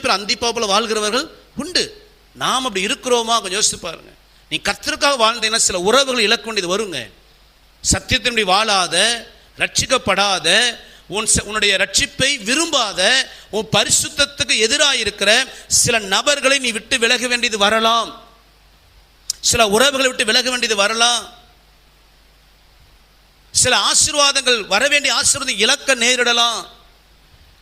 பேர் அந்திப்பாப்புல வாழ்கிறவர்கள் உண்டு. நாம் அப்படி இருக்கிறோமா? கொஞ்சம் யோசிச்சு பாருங்க. நீ கத்திற்காக வாழ்ந்தீங்கன்னா சில உறவுகள் இழக்க வேண்டியது வருங்க. சத்தியத்தின்படி வாழாத ரட்சிக்கப்படாத உன் உன்னுடைய ரட்சிப்பை விரும்பாத உன் பரிசுத்தத்துக்கு எதிராக இருக்கிற சில நபர்களை நீ விட்டு விலக வேண்டியது வரலாம். சில உறவுகளை விட்டு விலக வேண்டியது வரலாம். சில ஆசீர்வாதங்கள் வர வேண்டிய ஆசீர்வாதம் இழக்க நேரிடலாம்.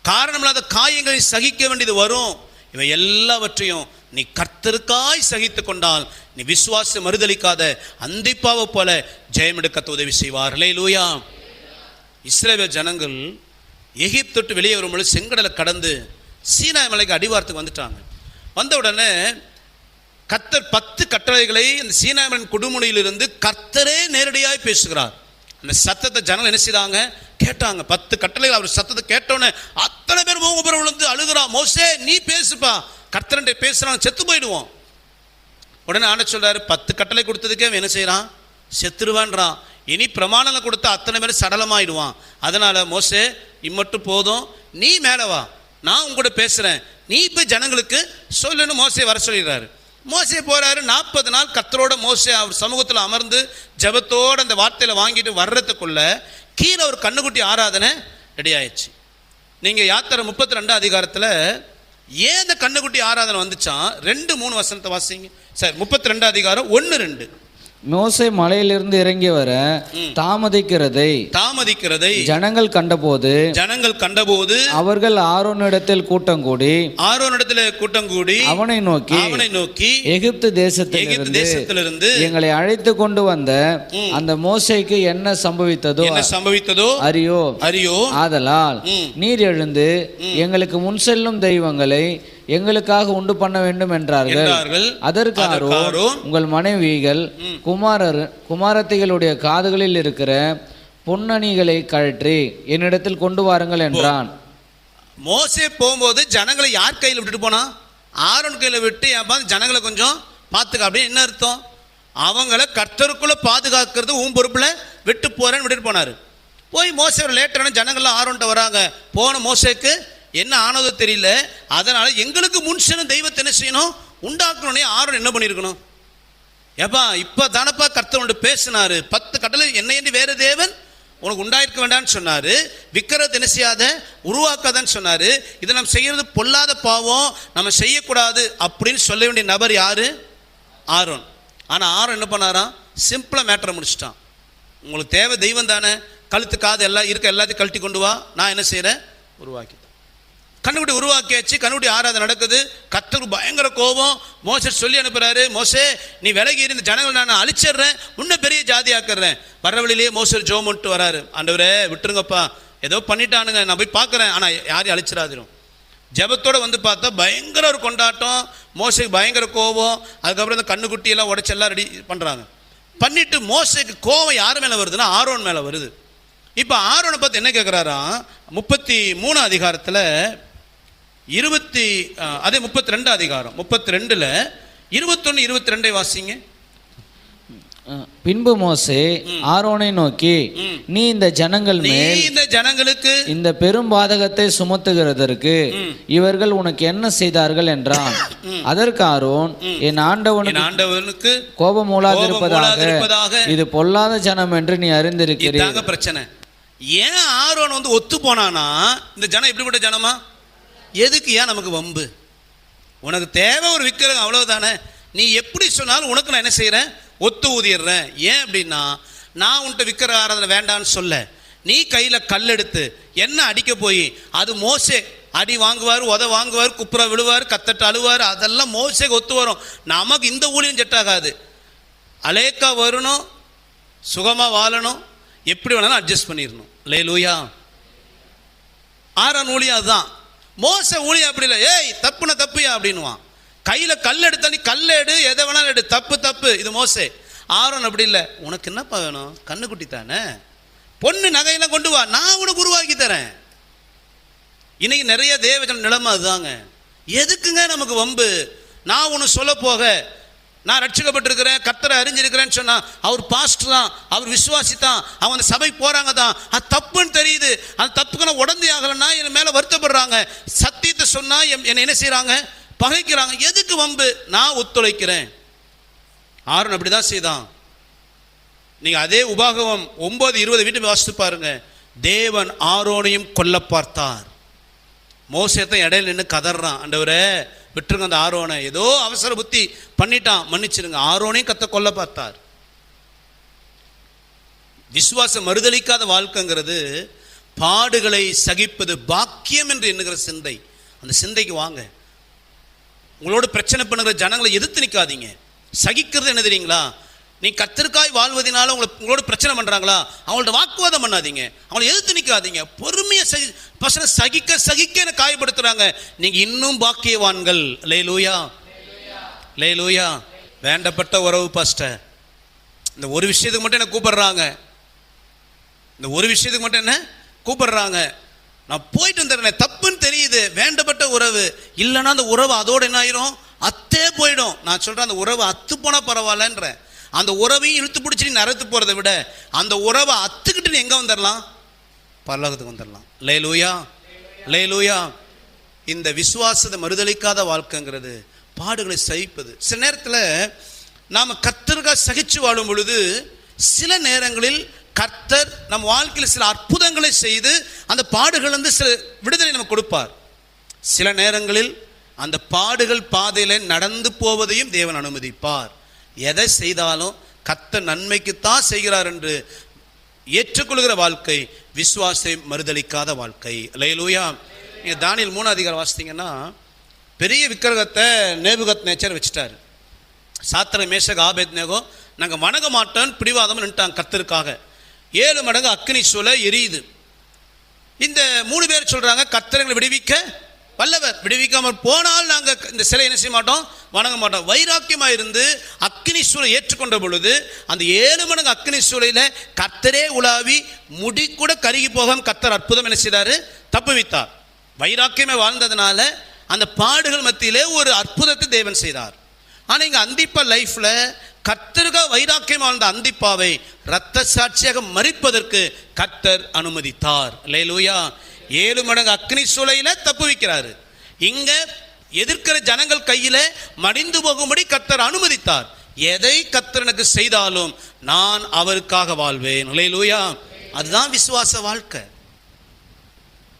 காரணமில்லாத காயங்களை சகிக்க வேண்டியது வரும். இவை எல்லாவற்றையும் நீ கர்த்தருக்காய் சகித்து கொண்டால் நீ விசுவாசம் மறுதலிக்காத அந்திப்பாவை போல ஜெயம் எடுக்க உதவி செய்வார். லூயா இஸ்ரேல் ஜனங்கள் எகிப்து விட்டு வெளியே வரும்பொழுது செங்கடலை கடந்து சீனா மலைக்கு அடிவாரத்துக்கு வந்துட்டாங்க. வந்த உடனே கர்த்தர் பத்து கட்டளைகளை அந்த சீனாமன் கொடுமுடியிலிருந்து கர்த்தரே நேரடியாக பேசுகிறார். அந்த சத்தத்தை ஜனங்கள் என்ன செய்தாங்க கேட்டாங்க. பத்து கட்டளைகள் அவர் சத்தத்தை கேட்டோன்னே அத்தனை பேர் மூங்க விழுந்து அழுகிறான் மோசே நீ பேசுப்பா. கர்த்தரண்டை பேசுறான் செத்து போயிடுவோம். உடனே ஆண்ட சொல்றாரு பத்து கட்டளை கொடுத்ததுக்கே அவன் என்ன செய்கிறான் செத்துருவான்றான். இனி பிரமாணங்களை கொடுத்தா அத்தனை பேர் சடலமாயிடுவான். அதனால மோசே இம்மட்டும் போதும். நீ மேலே வா. நான் உங்க பேசுகிறேன் பேசுறேன். நீ போய் ஜனங்களுக்கு சொல்லுன்னு மோசே வர சொல்லிடுறாரு. மோசே போகிறாரு நாற்பது நாள் கத்தரோட மோசே அவர் சமூகத்தில் அமர்ந்து ஜபத்தோடு அந்த வார்த்தையில் வாங்கிட்டு வர்றதுக்குள்ள கீழே ஒரு கண்ணுக்குட்டி ஆராதனை ரெடி ஆயிடுச்சு. நீங்கள் யாத்திரை முப்பத்தி ரெண்டு அதிகாரத்தில் ஏன் இந்த கண்ணுக்குட்டி ஆராதனை வந்துச்சான்? ரெண்டு மூணு வசனத்தை வாசிங்க. சார் முப்பத்தி ரெண்டு அதிகாரம் ஒன்று ரெண்டு. மோசே மலையிலிருந்து இறங்கி வர தாமதிக்கிறதை தாமதிக்கிறதை ஜனங்கள் கண்டபோது ஜனங்கள் கண்டபோது அவர்கள் ஆரோனிடத்தில் கூட்டம் கூடி ஆரோனிடத்துல கூட்டம் கூடி அவனை நோக்கி அவனை நோக்கி எகிப்து எகிப்து தேசத்திலிருந்து எங்களை அழைத்து கொண்டு வந்த அந்த மோசேக்கு என்ன சம்பவித்ததோ சம்பவித்ததோ அறியோ அறியோ ஆதலால். நீர் எழுந்து எங்களுக்கு முன் செல்லும் தெய்வங்களை எங்களுக்காக உண்டு பண்ண வேண்டும் என்றார்கள். அதற்கு ஆரோன், உங்கள் மனைவிகள் குமாரர் குமாரத்திகளுடைய காதுகளில் இருக்கிற பொன்னணிகளை கழற்றி என்னிடத்தில் கொண்டு வாருங்கள் என்றான். மோசே போகும்போது ஜனங்களை யார் கையில் விட்டுட்டு போனா? ஆரோன் கையில் விட்டு ஏப்பா ஜனங்களை கொஞ்சம் பார்த்துக்க அப்படின்னு என்ன அர்த்தம்? அவங்கள கர்த்தருக்குள்ள பாதுகாக்கிறது உன் பொறுப்புல விட்டு போறேன்னு விட்டுட்டு போனாரு. போய் மோசே லேட்டரான ஜனங்கள்லாம் ஆரோன்ட்ட வராங்க. போன மோசேக்கு என்ன ஆனதோ தெரியல. அதனால் எங்களுக்கு முன்சனும் தெய்வத்தை என்ன செய்யணும்? உண்டாக்கணும்னே ஆர்வம் என்ன பண்ணியிருக்கணும்? ஏப்பா இப்போ தானப்பா கர்த்தர் பேசினாரு. பத்து கட்டளை என்னையன்றி வேறு தேவன் உனக்கு உண்டாயிருக்க வேண்டாம்னு சொன்னார். விக்கிரத்தை என்ன செய்யாத? உருவாக்காதன்னு சொன்னார். இதை நம்ம செய்கிறது பொல்லாத பாவம். நம்ம செய்யக்கூடாது அப்படின்னு சொல்ல வேண்டிய நபர் யார்? ஆரோன். ஆனால் ஆரோன் என்ன பண்ணாராம்? சிம்பிளாக மேட்டரை முடிச்சிட்டான். உங்களுக்கு தேவை தெய்வம் தானே. கழுத்து காது எல்லாம் இருக்க எல்லாத்தையும் கழட்டி கொண்டு வா. நான் என்ன செய்கிறேன் உருவாக்கிட்டேன். கண்ணுக்குட்டி உருவாக்கியாச்சு கண்ணுக்குட்டி ஆராதனை நடக்குது. கத்தர் பயங்கர கோபம். மோசர் சொல்லி அனுப்புறாரு மோசே நீ விலகி இருந்து ஜனங்கள் நான் அழிச்சிடுறேன். இன்னும் பெரிய ஜாதி ஆக்குறேன் வர வழியிலேயே மோசர் ஜோமுன்ட்டு வராரு. ஆண்டவரே விட்டுருங்கப்பா. ஏதோ பண்ணிட்டானுங்க. நான் போய் பார்க்குறேன். ஆனால் யாரையும் அழிச்சிடாதிரும். ஜபத்தோடு வந்து பார்த்தா பயங்கர ஒரு கொண்டாட்டம். மோசைக்கு பயங்கர கோபம். அதுக்கப்புறம் இந்த கண்ணுக்குட்டியெல்லாம் உடச்செல்லாம் எல்லாம் ரெடி பண்ணுறாங்க பண்ணிட்டு மோசைக்கு கோபம் யார் மேலே வருதுன்னா ஆரோன் மேலே வருது. இப்போ ஆரோனை பார்த்து என்ன கேட்குறாரா முப்பத்தி மூணு அதிகாரத்தில் இருபத்தி அதே முப்பத்தி ரெண்டு அதிகாரம். முப்பத்தி ரெண்டில் இருபத்தொன்று இருபத்தி ரெண்டை வாசிங்க பின்பு மோசே ஆரோனை நோக்கி. நீ இந்த ஜனங்கள் மேல் இந்த ஜனங்களுக்கு இந்த பெரும் பாதகத்தை சுமத்துகிறதற்கு இவர்கள் உனக்கு என்ன செய்தார்கள்? என்றான். அதற்கு ஆரோன் என் ஆண்டவனுக்கு ஆண்டவனுக்கு கோபம் மூளாதிருப்பதாக. இது பொல்லாத ஜனம் என்று நீ அறிந்திருக்கிறீர். இதாங்க பிரச்சனை. ஏன் ஆரோன் வந்து ஒத்து போனானா இந்த ஜனம் எப்படிப்பட்ட ஜனமா? எதுக்கு ஏன் நமக்கு வம்பு? உனக்கு தேவை ஒரு விக்கிரகம் அவ்வளவுதானே? நீ எப்படி சொன்னாலும் உனக்கு நான் என்ன செய்கிறேன் ஒத்து ஊதிடுறேன் ஏன் அப்படின்னா நான் உன்கிட்ட விக்கிர ஆராதனை வேண்டான்னு சொல்ல. நீ கையில் கல் எடுத்து என்ன அடிக்க போய் அது மோசே அடி வாங்குவார் உத வாங்குவார் குப்புற விழுவார் கத்தட்டு அழுவார் அதெல்லாம் மோசேக்கு ஒத்து வரும். நமக்கு இந்த ஊழியம் செட் ஆகாது அலேக்கா வரணும் சுகமாக வாழணும் எப்படி வேணாலும் அட்ஜஸ்ட் பண்ணிடணும் லே லூயா ஆறாம் ஊழியம் அதுதான். மோச ஊழியம் அப்படி இல்லை. ஏய் தப்புன தப்புயா அப்படின்னுவான். கையில் கல் எடுத்தா நீ கல் எடு எதை வேணாலும் எடு. தப்பு தப்பு. இது மோசே. ஆரோன் அப்படி இல்லை. உனக்கு என்னப்பா வேணும்? கண்ணுக்குட்டி தானே? பொண்ணு நகையெல்லாம் கொண்டு வா. நான் உனக்கு உருவாக்கி தரேன். இன்னைக்கு நிறைய தேவஜன நிலைமை அதுதாங்க. எதுக்குங்க நமக்கு வம்பு? நான் ஒன்று சொல்ல போக. நான் ரட்சிக்கப்பட்டிருக்கிறேன் கத்தரை அறிஞ்சிருக்கிறேன்னு சொன்னால் அவர் பாஸ்ட் தான் அவர் விசுவாசி தான் அவன் சபை போகிறாங்க தான். அது தப்புன்னு தெரியுது அந்த தப்புக்கு நான் உடந்தி ஆகலைன்னா என் மேல சத்தியத்தை சொன்னா என்- என்னை என்ன செய்றாங்க? பகைக்கிறாங்க. எதுக்கு வம்பு? நான் ஒத்துழைக்கிறேன். ஆரோன் அப்படிதான் செய்தான். நீங்க அதே உபாகவம் ஒன்பது இருபது வீட்டு வாசித்து பாருங்க. தேவன் ஆரோனையும் கொல்ல பார்த்தார். மோசத்தை இடையில நின்று கதறான். அண்டவரே விட்டுருங்க அந்த ஆரோனை. ஏதோ அவசர புத்தி பண்ணிட்டான். மன்னிச்சிருங்க. ஆரோனையும் கத்த கொல்ல பார்த்தார். விசுவாசம் மறுதளிக்காத வாழ்க்கைங்கிறது பாடுகளை சகிப்பது பாக்கியம் என்று எண்ணுகிற சிந்தை. அந்த சிந்தைக்கு வாங்க. உங்களோட பிரச்சனை பண்ணுகிற ஜனங்களை எதிர்த்து நிற்காதீங்க சகிக்கிறது என்ன தெரியுங்களா? நீ கத்திற்காய் வாழ்வதனால உங்களை உங்களோட பிரச்சனை பண்ணுறாங்களா அவங்கள்ட்ட வாக்குவாதம் பண்ணாதீங்க. அவங்கள எதிர்த்து நிற்காதீங்க பொறுமையை சகி பசங்க சகிக்க சகிக்க என்ன காயப்படுத்துகிறாங்க நீங்கள் இன்னும் பாக்கியவான்கள். லே லூயா லே லூயா வேண்டப்பட்ட உறவு பாஸ்டர். இந்த ஒரு விஷயத்துக்கு மட்டும் என்ன கூப்பிடுறாங்க. இந்த ஒரு விஷயத்துக்கு மட்டும் என்ன? கூப்பிடுறாங்க. நான் போயிட்டு வந்துடுறேன் தப்புன்னு தெரியுது வேண்டப்பட்ட உறவு. இல்லைன்னா அந்த உறவு அதோடு என்ன ஆயிரும்? அத்தே போயிடும். நான் சொல்கிறேன் அந்த உறவு அத்து போனால் பரவாயில்லன்றேன். அந்த உறவையும் இழுத்து பிடிச்சி நீ நரத்து போகிறத விட அந்த உறவை அத்துக்கிட்டு நீ எங்கே வந்துடலாம்? பரலோகத்துக்கு வந்துடலாம். லே லூயா லே லூயா இந்த விசுவாசத்தை மறுதளிக்காத வாழ்க்கைங்கிறது பாடுகளை சகிப்பது. சில நேரத்தில் நாம் கத்தருக்காக சகிச்சு வாழும் பொழுது சில நேரங்களில் கர்த்தர் நம் வாழ்க்கையில் சில அற்புதங்களை செய்து அந்த பாடுகள் வந்து சில விடுதலை நமக்கு கொடுப்பார். சில நேரங்களில் அந்த பாடுகள் பாதையில் நடந்து போவதையும் தேவன் அனுமதிப்பார். எதை செய்தாலும் கத்த நன்மைக்குத்தான் செய்கிறார் என்று ஏற்றுக்கொள்கிற வாழ்க்கை விசுவாசை மறுதளிக்காத வாழ்க்கை. லேலூயா நீங்கள் தானியல் மூணு அதிகாரம் வாசித்தீங்கன்னா பெரிய விக்கிரகத்தை நேபுகத் நேச்சர் வச்சுட்டாரு. சாத்திர மேஷக ஆபேத் நேகோ நாங்கள் வணங்க மாட்டோம்னு பிடிவாதம் நின்ட்டாங்க கத்திற்காக ஏழு மடங்கு அக்னி சூழ எரியுது. இந்த மூணு பேர் சொல்கிறாங்க கத்திரங்களை விடுவிக்க வல்லவர். விடுவிக்காமல் போனால் நாங்கள் இந்த சிலை என்ன செய்ய மாட்டோம்? வணங்க மாட்டோம். வைராக்கியமாக இருந்து அக்னி சூளை ஏற்றுக்கொண்ட பொழுது அந்த ஏழு மடங்கு அக்னி சூளையில கத்தரே உலாவி முடி கூட கருகி போகாம கத்தர் அற்புதம் என்ன செய்தார்? தப்புவித்தார். வைராக்கியமே வாழ்ந்ததுனால அந்த பாடுகள் மத்தியிலே ஒரு அற்புதத்தை தேவன் செய்தார். ஆனால் இங்கே அந்திப்பா லைஃப்பில் கத்தருக வைராக்கியம் வாழ்ந்த அந்திப்பாவை இரத்த சாட்சியாக மறிப்பதற்கு கத்தர் அனுமதித்தார். லேலூயா ஏழு மடங்கு அக்னி சூளையில தப்பு வைக்கிறாரு. இங்க எதிர்க்கிற ஜனங்கள் கையில மடிந்து போகும்படி கத்தர் அனுமதித்தார். எதை கர்த்தர் எனக்கு செய்தாலும் நான் அவருக்காக வாழ்வேன். லேலூயா அதுதான் விசுவாச வாழ்க்கை.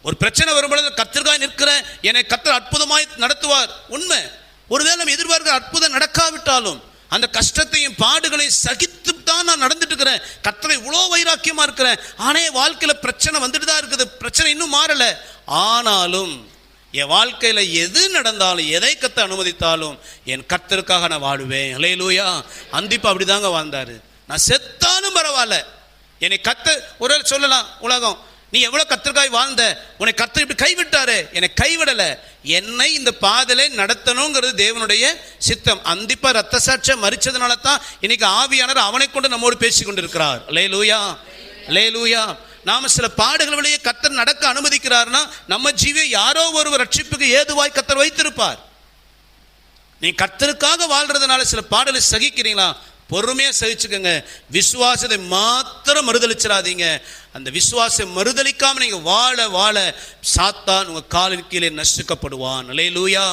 ஒரு பிரச்சனை வரும்பொழுது கத்திற்காய் நிற்கிற என்னை கத்தர் அற்புதமாய் நடத்துவார். உண்மை. ஒருவேளை நம்ம எதிர்பார்க்கிற அற்புதம் நடக்காவிட்டாலும் அந்த கஷ்டத்தையும் பாடுகளையும் சகித்து தான் நான் நடந்துட்டு இருக்கிறேன் கத்தரை இவ்வளோ வைராக்கியமாக இருக்கிறேன். ஆனால் என் வாழ்க்கையில் பிரச்சனை வந்துட்டு தான் இருக்குது. பிரச்சனை இன்னும் மாறலை. ஆனாலும் என் வாழ்க்கையில் எது நடந்தாலும் எதை கத்த அனுமதித்தாலும் என் கத்தருக்காக நான் வாழுவேன். லூயா அந்திப்பா அப்படிதாங்க வாழ்ந்தார். நான் செத்தாலும் பரவாயில்ல. என்னை கத்த ஒரு சொல்லலாம் உலகம். நீ எவ்வளோ கத்திற்காய் வாழ்ந்த? உன்னை கத்தர் இப்படி கைவிட்டாரு. என்னை கைவிடலை. என்னை இந்த பாதலை நடத்தணுங்கிறது தேவனுடைய சித்தம். அந்திப்பா ரத்த சாட்சியா மறிச்சதுனால தான் இன்னைக்கு ஆவியானவர் அவனை கொண்டு நம்மோடு பேசி கொண்டிருக்கிறார். லே லூயா லே லூயா நாம சில பாடுகள் வழியே கத்தர் நடக்க அனுமதிக்கிறார்னா நம்ம ஜீவியை யாரோ ஒரு ரட்சிப்புக்கு ஏதுவாய் கத்தர் வைத்திருப்பார். நீ கத்தருக்காக வாழ்றதுனால சில பாடலை சகிக்கிறீங்களா? பொறுமையாக சகிச்சுக்கோங்க. விசுவாசத்தை மாத்திரம் மறுதளிச்சிடாதீங்க. அந்த விசுவாசம் மறுதளிக்காமல் நீங்க வாழ வாழ சாத்தான் உங்க காலின் கீழே நசுக்கப்படுவான். நிலையிலூயா